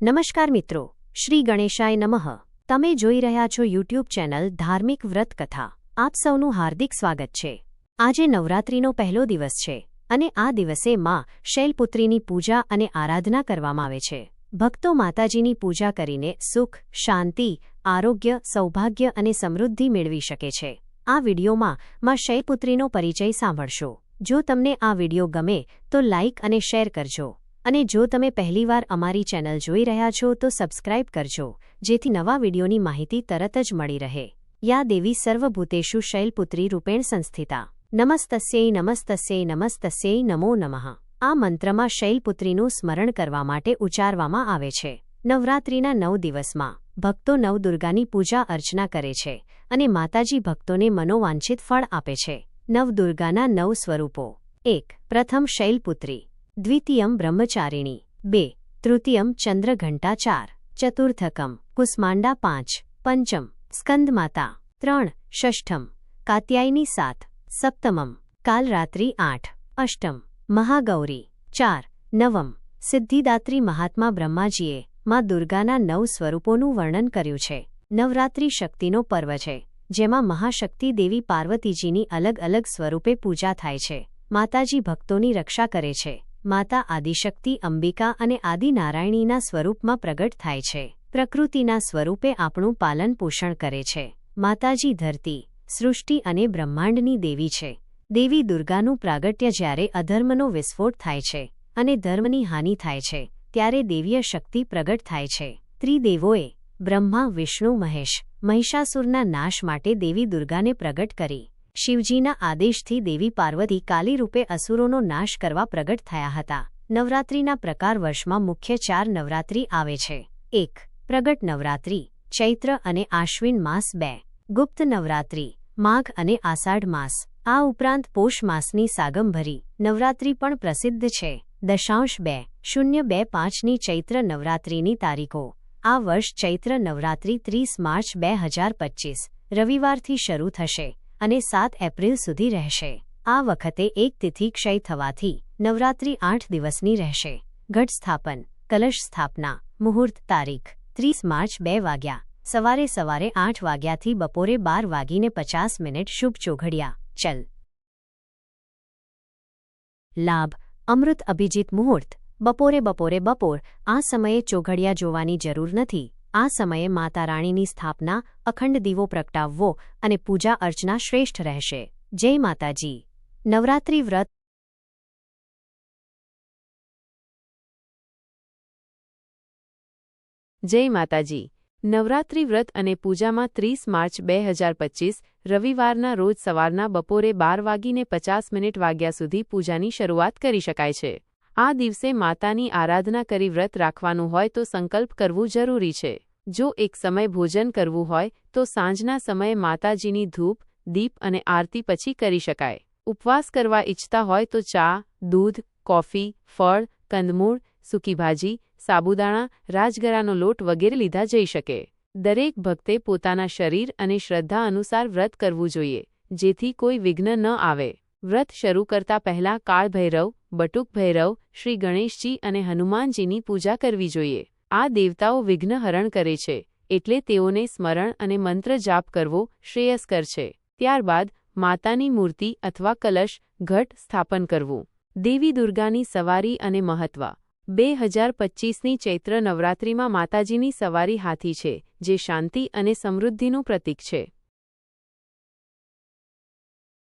નમસ્કાર મિત્રો, શ્રી ગણેશાય નમઃ. તમે જોઈ રહ્યા છો યુટ્યુબ ચેનલ ધાર્મિક વ્રત કથા આપ સૌનું હાર્દિક સ્વાગત છે. આજે નવરાત્રિનો પહેલો દિવસ છે અને આ દિવસે માં શૈલપુત્રીની પૂજા અને આરાધના કરવામાં આવે છે. ભક્તો માતાજીની પૂજા કરીને સુખ, શાંતિ, આરોગ્ય, સૌભાગ્ય અને સમૃદ્ધિ મેળવી શકે છે. આ વિડીયોમાં માં શૈલપુત્રીનો પરિચય સાંભળશો. જો તમને આ વીડિયો ગમે તો લાઇક અને શેર કરજો. અને જો તમે પહેલીવાર અમારી ચેનલ જોઈ રહ્યા છો, તો સબસ્ક્રાઇબ કરજો, જેથી નવા વિડીયોની માહિતી તરત જ મળી રહે. યા દેવી સર્વભૂતેષુ શૈલપુત્રી રૂપેણ સંસ્થિતા. નમસ્તસ્યૈ નમસ્તસ્યૈ નમસ્તસ્યૈ નમો નમઃ. આ મંત્રમાં શૈલપુત્રીનું સ્મરણ કરવા માટે ઉચ્ચારવામાં આવે છે. નવરાત્રિના નવ દિવસમાં ભક્તો નવદુર્ગાની પૂજા અર્ચના કરે છે અને માતાજી ભક્તોને મનોવાંછિત ફળ આપે છે. નવદુર્ગાના નવ સ્વરૂપો. એક, પ્રથમ શૈલપુત્રી. દ્વિતીયમ બ્રહ્મચારિણી. બે. તૃતીયમ ચંદ્રઘંટા ચાર ચતુર્થકમ કુસ્માંડા પાંચ. પંચમ સ્કંદમાતા. ત્રણ. ષષ્ઠમ કાત્યાયની સાત. સપ્તમમ કાલરાત્રિ આઠ. અષ્ટમ મહાગૌરી. ચાર. નવમ સિદ્ધિદાત્રી મહાત્મા બ્રહ્માજીએ માં દુર્ગાના નવ સ્વરૂપોનું વર્ણન કર્યું છે. નવરાત્રિ શક્તિનો પર્વ છે, જેમાં મહાશક્તિ દેવી પાર્વતીજીની અલગ અલગ સ્વરૂપે પૂજા થાય છે. માતાજી ભક્તોની રક્ષા કરે છે. માતા આદિશક્તિ અંબિકા અને આદિનારાયણીના સ્વરૂપમાં પ્રગટ થાય છે. પ્રકૃતિના સ્વરૂપે આપણું પાલન પોષણ કરે છે. માતાજી ધરતી, સૃષ્ટિ અને બ્રહ્માંડની દેવી છે. દેવી દુર્ગાનું પ્રાગટ્ય જ્યારે અધર્મનો વિસ્ફોટ થાય છે અને ધર્મની હાનિ થાય છે, ત્યારે દેવીય શક્તિ પ્રગટ થાય છે. ત્રિદેવોએ બ્રહ્મા, વિષ્ણુ, મહેશ, મહિષાસુરના નાશ માટે દેવી દુર્ગાને પ્રગટ કરી. શિવજીના આદેશથી દેવી પાર્વતી કાલી રૂપે અસુરોનો નાશ કરવા પ્રગટ થયા હતા. નવરાત્રિના પ્રકાર વર્ષમાં મુખ્ય ચાર નવરાત્રિ આવે છે. એક, પ્રગટ નવરાત્રિ, ચૈત્ર અને આશ્વિન માસ બે. ગુપ્ત નવરાત્રિ, માઘ અને આષાઢ માસ. આ ઉપરાંત પોષ માસની સાગંભરી. નવરાત્રિ પણ પ્રસિદ્ધ છે. દશાંશ બે, શૂન્ય બે પાંચની ચૈત્ર નવરાત્રિની તારીખો. આ વર્ષ ચૈત્ર નવરાત્રિ ત્રીસ માર્ચ બે હજાર રવિવારથી શરૂ થશે. અને સાત એપ્રિલ સુધી રહેશે. આ વખતે એક તિથિ ક્ષય થવાથી નવરાત્રિ આઠ દિવસની રહેશે. ઘટ સ્થાપન, કલશ સ્થાપના, મુહૂર્ત તારીખ, ત્રીસ માર્ચ બે વાગ્યા. સવારે સવારે આઠ વાગ્યાથી બપોરે બાર વાગીને પચાસ મિનિટ શુભ ચોઘડિયા. ચલ. લાભ, અમૃત અભિજીત મુહૂર્ત. બપોરે બપોરે બપોર. આ સમયે ચોઘડિયા જોવાની જરૂર નથી. આ સમયે માતા રાણીની સ્થાપના અખંડ દીવો પ્રગટાવવો અને પૂજા અર્ચના શ્રેષ્ઠ રહેશે. જય માતાજી. નવરાત્રિ વ્રત જય માતાજી. નવરાત્રિ વ્રત અને પૂજામાં ત્રીસ માર્ચ બે હજાર પચીસ, રવિવારના રોજ સવારના બપોરે બાર વાગીને પચાસ મિનિટ વાગ્યા સુધી પૂજાની શરૂઆત કરી શકાય છે. આ દિવસે માતાની આરાધના કરી વ્રત રાખવાનું હોય તો સંકલ્પ કરવું જરૂરી છે. જો એક સમય ભોજન કરવું હોય, તો સાંજના સમયે માતાજીની ધૂપ, દીપ અને આરતી પછી કરી શકાય. ઉપવાસ કરવા ઈચ્છતા હોય તો ચા, દૂધ, કોફી, ફળ, કંદમૂળ, સૂકી ભાજી, સાબુદાણા, રાજગરાનો લોટ વગેરે લીધા જઈ શકે. દરેક ભક્તે પોતાના શરીર અને શ્રદ્ધા અનુસાર વ્રત કરવું જોઈએ, જેથી કોઈ વિઘ્ન ન આવે. વ્રત શરૂ કરતા પહેલાં કાળ ભૈરવ બટુક ભૈરવ શ્રી ગણેશજી અને હનુમાનજીની પૂજા કરવી જોઈએ. આ દેવતાઓ વિઘ્નહરણ કરે છે, એટલે તેઓને સ્મરણ અને મંત્ર જાપ કરવો શ્રેયસ્કર છે. ત્યારબાદ માતાની મૂર્તિ અથવા કલશ ઘટ સ્થાપન કરવું. દેવી દુર્ગાની સવારી અને મહત્વ. બે હજાર પચીસની ચૈત્ર નવરાત્રિમાં માતાજીની સવારી હાથી છે, જે શાંતિ અને સમૃદ્ધિનું પ્રતીક છે.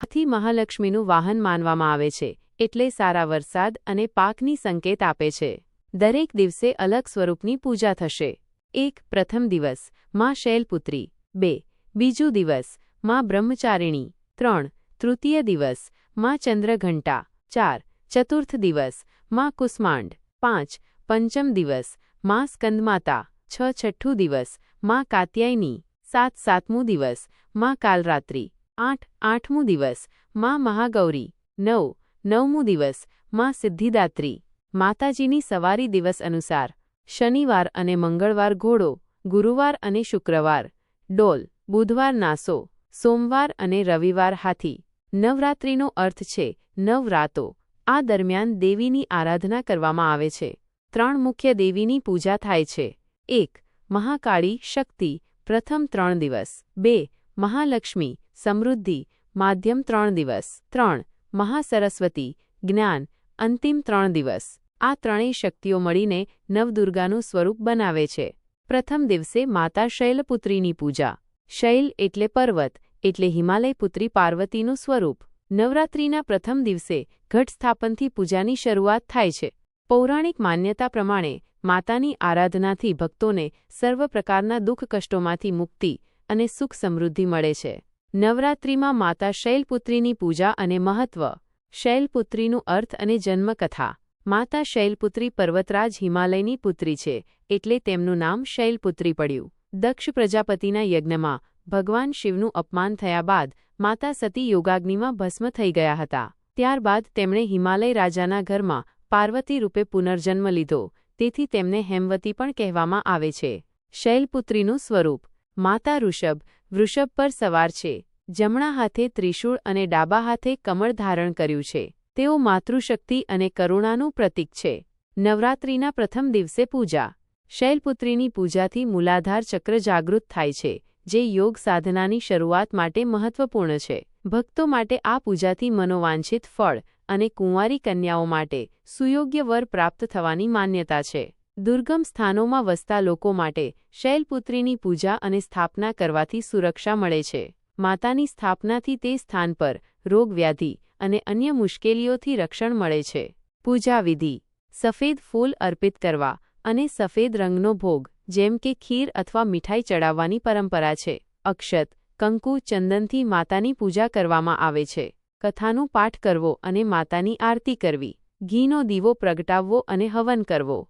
હાથી મહાલક્ષ્મીનું વાહન માનવામાં આવે છે, એટલે સારા વરસાદ અને પાકની સંકેત આપે છે. દરેક દિવસે અલગ સ્વરૂપની પૂજા થશે. એક, પ્રથમ દિવસ, માં શૈલપુત્રી. બે, બીજું દિવસ, માં બ્રહ્મચારિણી. ત્રણ, તૃતીય દિવસ, માં ચંદ્રઘંટા. ચાર, ચતુર્થ દિવસ, માં કુસ્માંડ પાંચ, પંચમ દિવસ, માં સ્કંદમાતા. છ, છઠ્ઠું દિવસ, માં કાત્યાયની. સાત, સાતમું દિવસ, માં કાલરાત્રિ. આઠ, આઠમું દિવસ, માં મહાગૌરી. નવ, નવમું દિવસ, માં સિદ્ધિદાત્રી. માતાજીની સવારી દિવસ અનુસાર, શનિવાર અને મંગળવાર ઘોડો, ગુરુવાર અને શુક્રવાર, ડોલ, બુધવાર નાસો, સોમવાર અને રવિવાર હાથી. નવરાત્રિનો અર્થ છે નવરાતો. આ દરમિયાન દેવીની આરાધના કરવામાં આવે છે. ત્રણ મુખ્ય દેવીની પૂજા થાય છે. એક, મહાકાળી શક્તિ, પ્રથમ ત્રણ દિવસ. બે, મહાલક્ષ્મી, સમૃદ્ધિ, માધ્યમ ત્રણ દિવસ. ત્રણ, મહાસરસ્વતી, જ્ઞાન, અંતિમ ત્રણ દિવસ. આ ત્રણેય શક્તિઓ મળીને નવદુર્ગાનું સ્વરૂપ બનાવે છે. પ્રથમ દિવસે માતા શૈલપુત્રીની પૂજા. શૈલ એટલે પર્વત, એટલે હિમાલય પુત્રી પાર્વતીનું સ્વરૂપ. નવરાત્રિના પ્રથમ દિવસે ઘટ સ્થાપનથી પૂજાની શરૂઆત થાય છે. પૌરાણિક માન્યતા પ્રમાણે માતાની આરાધનાથી ભક્તોને સર્વ પ્રકારના દુઃખ કષ્ટોમાંથી મુક્તિ અને સુખ સમૃદ્ધિ મળે છે. નવરાત્રિમાં માતા શૈલપુત્રીની પૂજા અને મહત્વ. શૈલપુત્રીનું અર્થ અને જન્મકથા. માતા શૈલપુત્રી પર્વતરાજ હિમાલયની પુત્રી છે, એટલે તેમનું નામ શૈલપુત્રી પડ્યું. દક્ષ પ્રજાપતિના યજ્ઞમાં ભગવાન શિવનું અપમાન થયા બાદ માતા સતી યોગાગ્નિમાં ભસ્મ થઈ ગયા હતા. ત્યારબાદ તેમણે હિમાલય રાજાના ઘરમાં પાર્વતી રૂપે પુનર્જન્મ લીધો, તેથી તેમને હેમવતી પણ કહેવામાં આવે છે. શૈલપુત્રીનું સ્વરૂપ, માતા ઋષભ, વૃષભ પર સવાર છે, જમણા હાથે ત્રિશૂળ અને ડાબા હાથે કમળ ધારણ કર્યું છે. તેઓ માતૃશક્તિ અને કરુણાનું પ્રતીક છે. નવરાત્રિના પ્રથમ દિવસે પૂજા. શૈલપુત્રીની પૂજાથી મૂલાધાર ચક્ર જાગૃત થાય છે, જે યોગ સાધનાની શરૂઆત માટે મહત્વપૂર્ણ છે. ભક્તો માટે આ પૂજાથી મનોવાંછિત ફળ અને કુંવારી કન્યાઓ માટે સુયોગ્ય વર પ્રાપ્ત થવાની માન્યતા છે. દુર્ગમ સ્થાનોમાં વસતા લોકો માટે શૈલપુત્રીની પૂજા અને સ્થાપના કરવાથી સુરક્ષા મળે છે. માતાની સ્થાપનાથી તે સ્થાન પર રોગવ્યાધિ અને અન્ય મુશ્કેલીઓથી રક્ષણ મળે છે. પૂજા વિધિ સફેદ ફૂલ અર્પિત કરવા અને સફેદ રંગનો ભોગ, જેમ કે ખીર અથવા મીઠાઈ ચડાવવાની પરંપરા છે. અક્ષત, કંકુ ચંદનથી માતાની પૂજા કરવામાં આવે છે. કથાનું પાઠ કરવો અને માતાની આરતી કરવી. ઘીનો દીવો પ્રગટાવવો અને હવન કરવો.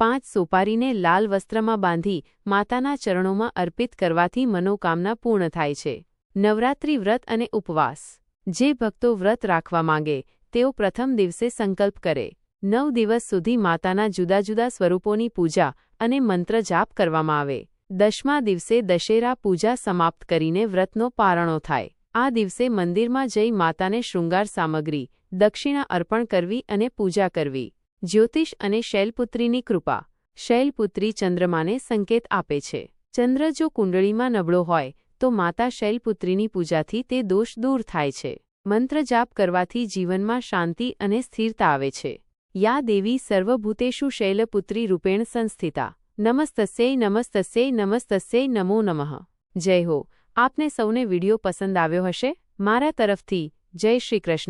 પાંચ સોપારીને લાલ વસ્ત્રમાં બાંધી માતાના ચરણોમાં અર્પિત કરવાથી મનોકામના પૂર્ણ થાય છે. નવરાત્રિ વ્રત અને ઉપવાસ. જે ભક્તો વ્રત રાખવા માંગે, તેઓ પ્રથમ દિવસે સંકલ્પ કરે. નવ દિવસ સુધી માતાના જુદા જુદા સ્વરૂપોની પૂજા અને મંત્ર જાપ કરવામાં આવે. દશમા દિવસે દશેરા પૂજા સમાપ્ત કરીને વ્રતનો પારણો થાય. આ દિવસે મંદિરમાં જઈ માતાને શૃંગાર સામગ્રી, દક્ષિણા અર્પણ કરવી અને પૂજા કરવી. જ્યોતિષ અને શૈલપુત્રીની કૃપા. શૈલપુત્રી ચંદ્રમાને સંકેત આપે છે. ચંદ્ર જો કુંડળીમાં નબળો હોય તો માતા શૈલપુત્રીની પૂજાથી તે દોષ દૂર થાય છે. મંત્ર જાપ કરવાથી જીવનમાં શાંતિ અને સ્થિરતા આવે છે. યા દેવી સર્વભૂતેષુ શૈલપુત્રી રૂપેણ સંસ્થિતા. નમસ્તસ્યૈ નમસ્તસ્યૈ નમસ્તસ્યૈ નમો નમઃ. જય હો. આપને સૌને વિડિયો પસંદ આવ્યો હશે? મારા તરફથી, જય શ્રી કૃષ્ણ.